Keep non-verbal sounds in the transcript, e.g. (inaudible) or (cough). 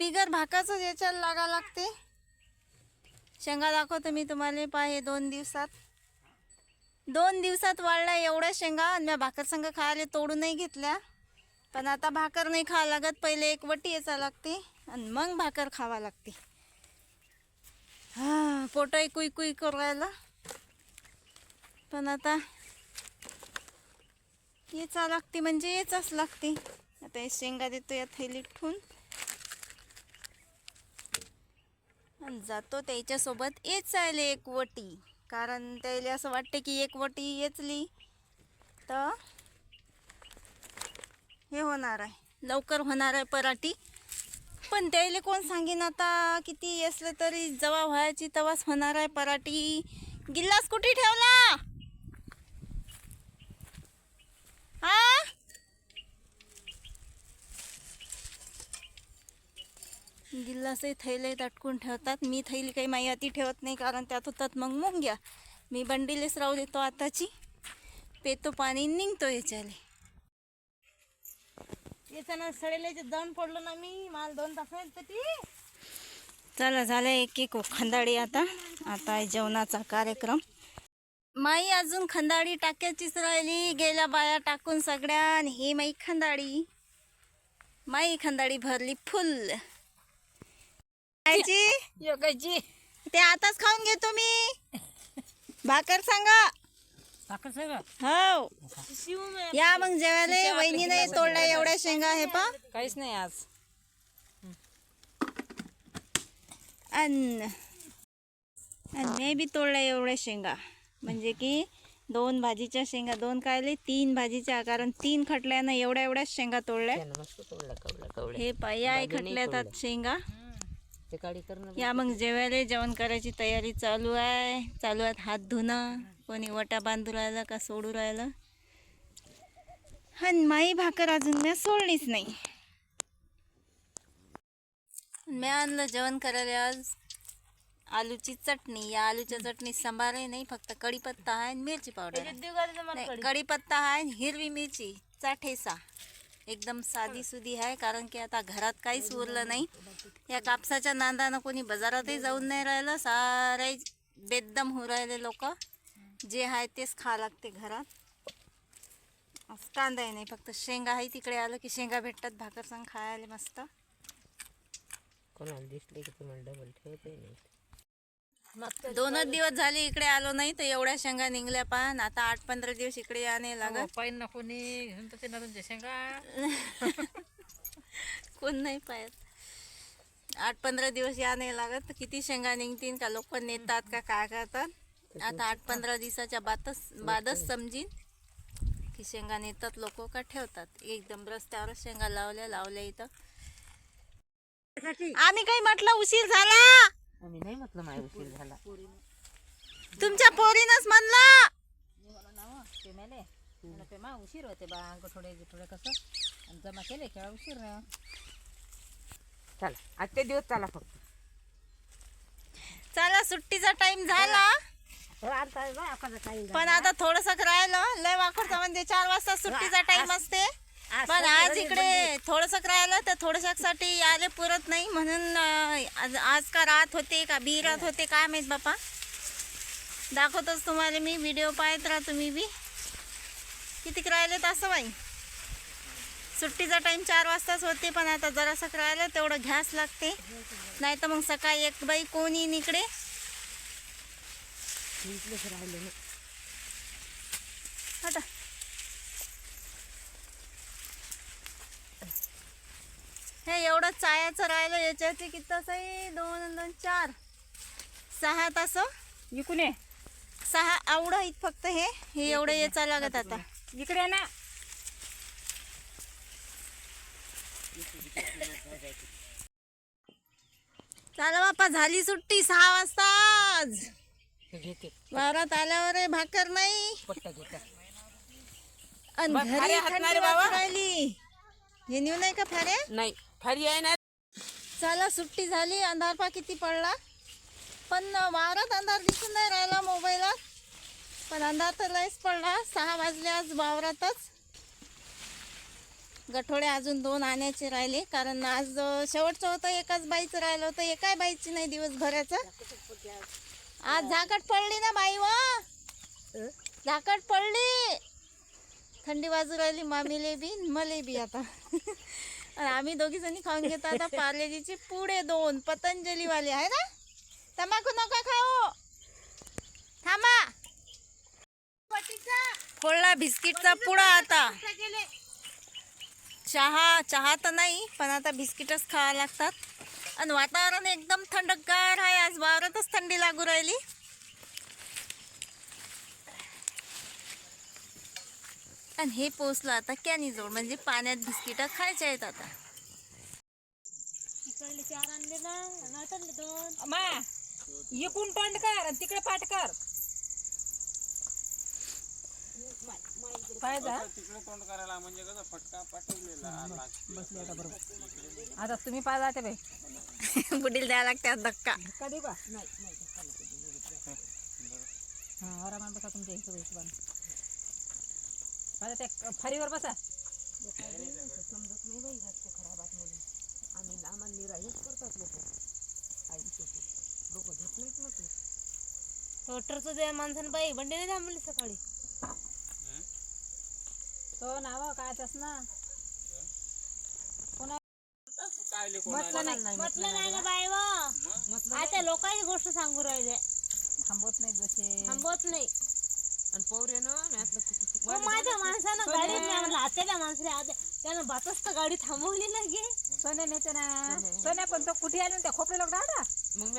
बिगर भाकाचं याच्याला लागा लागते. शेंगा दाखवतो मी तुम्हाला पाहे दोन दिवसात. दोन दिवसात वाढला एवढ्या शेंगा आणि मी भाकर संघ खायला तोडून नाही घेतल्या. पण आता भाकर नाही खावं लागत पहिले एक वटी याचा लागते आणि मग भाकर खावा लागते. हा पोटही कुई कुई करायला पण आता याचा लागते म्हणजे याचाच लागते. आता हे शेंगा देतो या थैलीत ठेवून आणि जातो त्याच्यासोबत येच आले एक वटी. कारण त्याला असं वाटते की एक वटी येचली तर हे होणार आहे. लवकर होणार आहे पराठी. पण त्याला कोण सांगेन आता किती असलं तरी जवा व्हायची तवाच होणार आहे पराठी. गिल्लास कुठे ठेवला? हा? गिल्लासही थैले अटकून ठेवतात. मी थैली काही माई अति ठेवत नाही कारण त्यात होतात मग मुंग्या. मी बंडीलेच राहू देतो आताची. पेतो पाणी निघतो याच्याले. येताना सडेल्याचे दण पडलो ना मी. माल दोन तास ती. चला झालं एक एक खंदाडी आता. आता आहे जेवणाचा कार्यक्रम. माई अजून खंदाडी टाक्याचीच राहिली. गेल्या बाया टाकून सगळ्या आणि ही माई खंदाडी. माई खंदाडी भरली फुल. आईची योगाची ते आताच खाऊन घेतो मी भाकर सांगा. साखर सगळं हो. शिव या मग जेवायला वहिनी नाही तोडल्या एवढ्या शेंगा आहे पा काहीच नाही आज. अन्न मी बी तोडल्या एवढ्या शेंगा. म्हणजे की दोन भाजीच्या शेंगा दोन कायले तीन भाजीच्या कारण तीन खटल्यानं एवढ्या एवढ्याच शेंगा तोडल्या. तोडला हे पाया खटल्यातात शेंगा. ते करणं या मग जेवायला जेवण करायची तयारी चालू आहे. चालू आहेत हात धुणं कोणी वटा बांधू राहिलं का सोडू राहिलं? आणि माई भाकर अजून मी सोडलीच नाही. मी आणलं जेवण करायला आज. आलूची चटणी या आलूच्या चटणी सांबारही नाही फक्त कढीपत्ता आहे आणि मिरची पावडर आहे. नाही कढीपत्ता आहे आणि हिरवी मिरची चा ठेसा एकदम साधी सुधी आहे कारण की आता घरात काहीच उरलं नाही. या कापसाच्या नांदानं कोणी बाजारातही जाऊन नाही राहिलं सारे बेदम होऊ राहिले लोक. जे आहे तेच खा लागते घरात. कांदाही नाही फक्त शेंगा आहे तिकडे आलं की शेंगा भेटतात भाकरसंग खायला मस्त. कोणाला दिसले की तुम्हाला डबल ठेवते नाही दोनच दिवस झाले इकडे आलो नाही तर एवढ्या शेंगा निघल्या पान आता आठ पंधरा दिवस इकडे याने लागत. पाहिजे ना कोणी. घेऊन तर ते ना तुमच्या शेंगा. (laughs) कोण नाही पाहत. आठ पंधरा दिवस या नाही लागत. तर किती शेंगा निघतील का लोक नेतात का काय करतात. आता आठ पंधरा दिवसाच्या बातच बादच समजीन की शेंगा नेतात लोक का ठेवतात. एकदम रस्त्यावर शेंगा लावल्या लावल्या इथं. आम्ही काही म्हटलं उशीर झाला. आम्ही नाही म्हटलं माय उशीर झाला. तुमच्या पोरीनच म्हणलं. ते मा उशीर होते बा अंग थोडे थोडे कसं? आणि जमा केले केव्हा उशीर ना. चला आजचे दिवस चला फक्त. चला सुट्टीचा टाइम झाला. पण आता थोडस राहिलं लय वाकडचं म्हणजे चार वाजता सुट्टीचा टाइम असते. पण आज इकडे थोडस राहिलं तर थोडशासाठी आले पुरत नाही म्हणून आज- आज का रात होते का बी रात होते काय माहीत बापा. दाखवतोच तुम्हाला मी व्हिडिओ पाहत राहा तुम्ही बी. कितीक राहिले असं बाई? सुट्टीचा टाइम चार वाजताच होते पण आता जरासं राहिलं तेवढं घ्यास लागते. नाही तर मग सकाळी एक बाई कोण येईन इकडे हटा हे एवढं चायाचं राहिलं याच्याचे किती तास आहे दोन दोन चार. सहा तास इकडे सहा आवडं आहेत फक्त हे. हे एवढं याचा लागत आता. इकडे ना. चला बापा झाली सुट्टी सहा वाजता आज. वावरात आल्यावर भाकर नाही. बाबा. हे नेऊ नाही का फारे नाही फारी आहे ना. चला सुट्टी झाली अंधार पा किती पडला? पण वावरात अंधार दिसून नाही राहिला मोबाईलात. पण अंधार तर लयच पडला. सहा वाजले आज वावरातच. गठोडे अजून दोन आणायचे राहिले. कारण आज शेवटचं होतं एकाच बाईचं राहिलं होतं. एकाही बाईची नाही दिवसभराचं? आज झाकट पडली ना बाई व? झाकट पडली. थंडी बाजू राहिली मामीले बी मले बी आता. आणि आम्ही दोघी जणी खाऊन घेतो आता पार्लेजीचे पुढे दोन पतंजलीवाले आहे ना तंबाखू नका खाऊ. थांबा. फोडला बिस्किटचा पुडा आता. चहा चहा तर नाही पण आता बिस्किटच खावा लागतात. आणि वातावरण एकदम थंडगार आहे आज वावरातच थंडी लागू राहिली. आणि हे पोचलं आता कॅनी जोड म्हणजे पाण्यात बिस्किट खायचे आहेत आता. मा इकून तोंड कर आणि तिकडे पाठ कर. बसले आता बरोबर आता तुम्ही पाय जाते बाई. बुडील द्यायला लागतात धक्का. धक्का देऊ का? नाही. हा आरामात बसा तुमच्या हिशोब हिशोबाने. पाहिजे त्या फारीवर बसा. त्या माणसानं बाई बंडे नाही थांबली सकाळी. तो नाव काय तस ना. कोणा म्हटलं नाही म्हटलं नाही ना बाई व आता लोकांची गोष्ट सांगू राहिले. थांबवत नाही जसे. थांबवत नाही. आणि माझ्या माणसानं गाडी म्हणलं आत्याला माणसाला त्यानं बातच तर गाडी थांबवली ना गे सोन्या नेते ना. सोन्या पण तो कुठे आले त्या खोपडे लोक डाडा मग